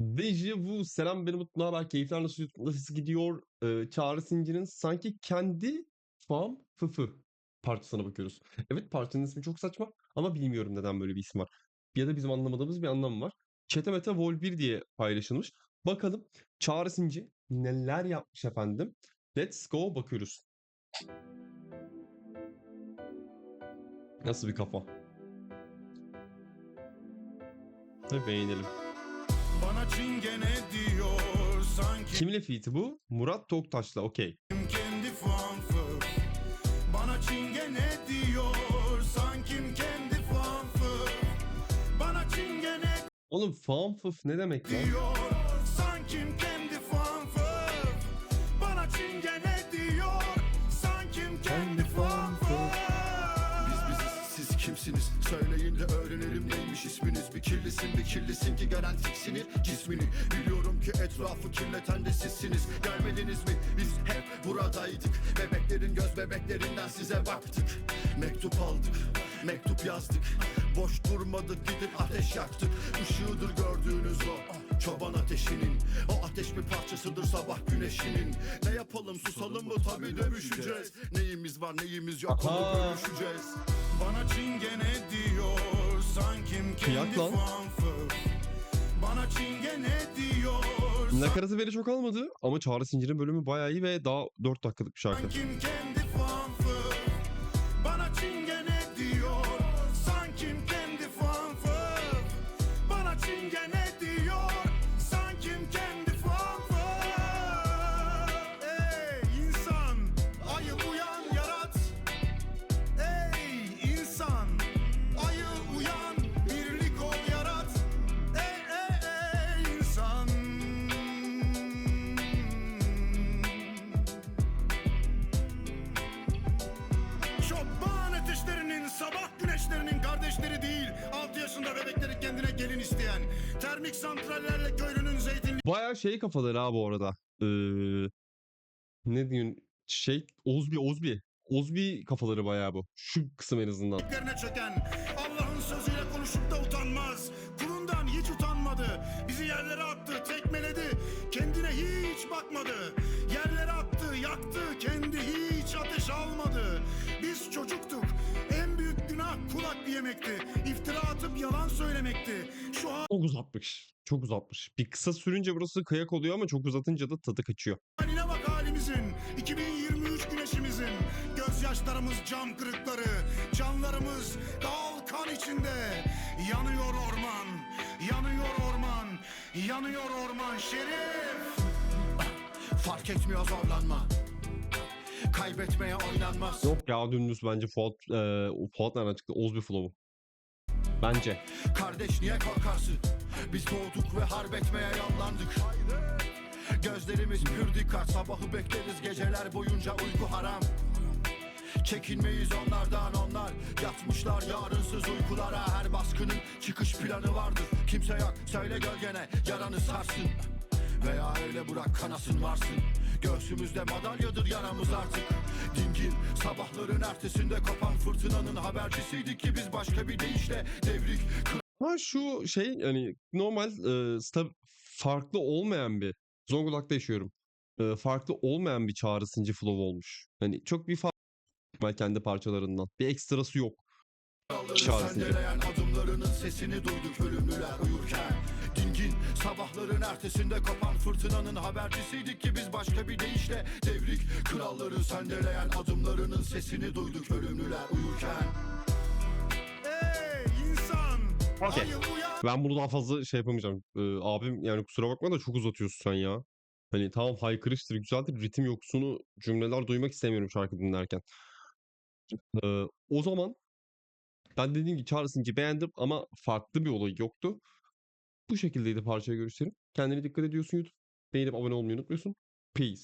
Deja vu. Selam benim Mutlu haber. Keyifler nasıl, nasıl gidiyor? Ee, Çağrı Zincir'in sanki kendi Fam Fıfı parçasına bakıyoruz. Evet parçanın ismi çok saçma ama bilmiyorum neden böyle bir isim var. Ya da bizim anlamadığımız bir anlam var. Çete Mete Vol 1 diye paylaşılmış. Bakalım Çağrı Zincir neler yapmış efendim. Let's go bakıyoruz. Nasıl bir kafa? Ve beğenelim. Bana çingene diyor sanki Kimle feat'i bu? Murat Toktaş'la okey. kendi fanfı Bana çingene diyor sanki kendi fanfı Bana çingene Oğlum fan fıf ne demek lan? diyor kimsiniz Söyleyin de öğrenelim neymiş isminiz. Bir kirlisin bir kirlisin ki gören tiksinir cismini. Biliyorum ki etrafı kirleten de sizsiniz. Gelmediniz mi? Biz hep buradaydık. Bebeklerin göz bebeklerinden size baktık. Mektup aldık mektup yazdık. Boş durmadık gidip ateş yaktık. Işığıdır gördüğünüz o Çoban ateşinin. O ateş bir parçasıdır sabah güneşinin. Ne yapalım susalım mı? Tabi dövüşeceğiz. Neyimiz var neyimiz yok onu bölüşeceğiz Bana çingene diyor sanki Kıyak lan. Bana çingene diyor Nakaratı veri çok almadı ama Çağrı Zincir'in bölümü bayağı iyi ve daha 4 dakikalık bir şarkı. Sanki kendi sabah güneşlerinin kardeşleri değil. 6 yaşında bebekleri kendine gelin isteyen. Termik santrallerle köylünün zeytinliklerine Bayağı şey kafaları ha bu arada. Ee, ne diyorsun? Şey Ozbi Ozbi. Ozbi kafaları bayağı bu. Şu kısım en azından. çöken. Allah'ın sözüyle konuşup da utanmaz. Kulundan hiç utanmadı. Bizi yerlere attı, tekmeledi. Kendine hiç bakmadı. Yerlere attı, yaktı. Kendi hiç ateş almadı. Biz çocuktuk. Kulak yemekti. İftira atıp yalan söylemekti. Şu Çok uzatmış. Çok uzatmış. Bir kısa sürünce burası kıyak oluyor ama çok uzatınca da tadı kaçıyor. haline bak halimizin. 2023 güneşimizin. Gözyaşlarımız cam kırıkları. Canlarımız dal kan içinde. Yanıyor orman. Yanıyor orman. Yanıyor orman şerif. Fark etmiyor zorlanma Kaybetmeye oynanmaz. Yok ya dümdüz bence Fuat, e, Fuat nereden çıktı? Ozbi flow'u. Bence. Kardeş niye korkarsın Biz doğduk ve harp etmeye yollandık Gözlerimiz pür dikkat Sabahı bekleriz geceler boyunca uyku haram. Çekinmeyiz onlardan onlar Yatmışlar yarınsız uykulara. Her baskının çıkış planı vardır. Kimse yok söyle gölgene yaranı sarsın Veya öyle bırak kanasın varsın Göğsümüzde madalyadır yaramız artık Dingin sabahların ertesinde kopan fırtınanın habercisiydik ki biz başka bir deyişle devrik Ha şu şey hani normal e, sta- farklı olmayan bir Zonguldak'ta yaşıyorum. E, farklı olmayan bir Çağrı Zincir flow olmuş. Hani çok bir fark kendi parçalarından. Bir ekstrası yok. Çağrı Zincir. Sendeleyen adımlarının sesini duyduk ölümlüler uyurken Dingin sabahların ertesinde kopan fırtınanın habercisiydik ki biz başka bir deyişle devrik Kralları sendeleyen adımlarının sesini duyduk ölümlüler uyurken Ey insan. Okey. Ayı uyan. Ben bunu daha fazla şey yapamayacağım. E, abim yani kusura bakma da çok uzatıyorsun sen ya. Hani tamam haykırıştır, güzeldir. Ritim yoksunu cümleler duymak istemiyorum şarkı dinlerken. E, o zaman ben dediğim gibi Zincir'i beğendim ama farklı bir olayı yoktu. Bu şekildeydi parçaya görüşlerim. Kendine dikkat ediyorsun YouTube. Beğenip abone olmayı unutmuyorsun. Peace.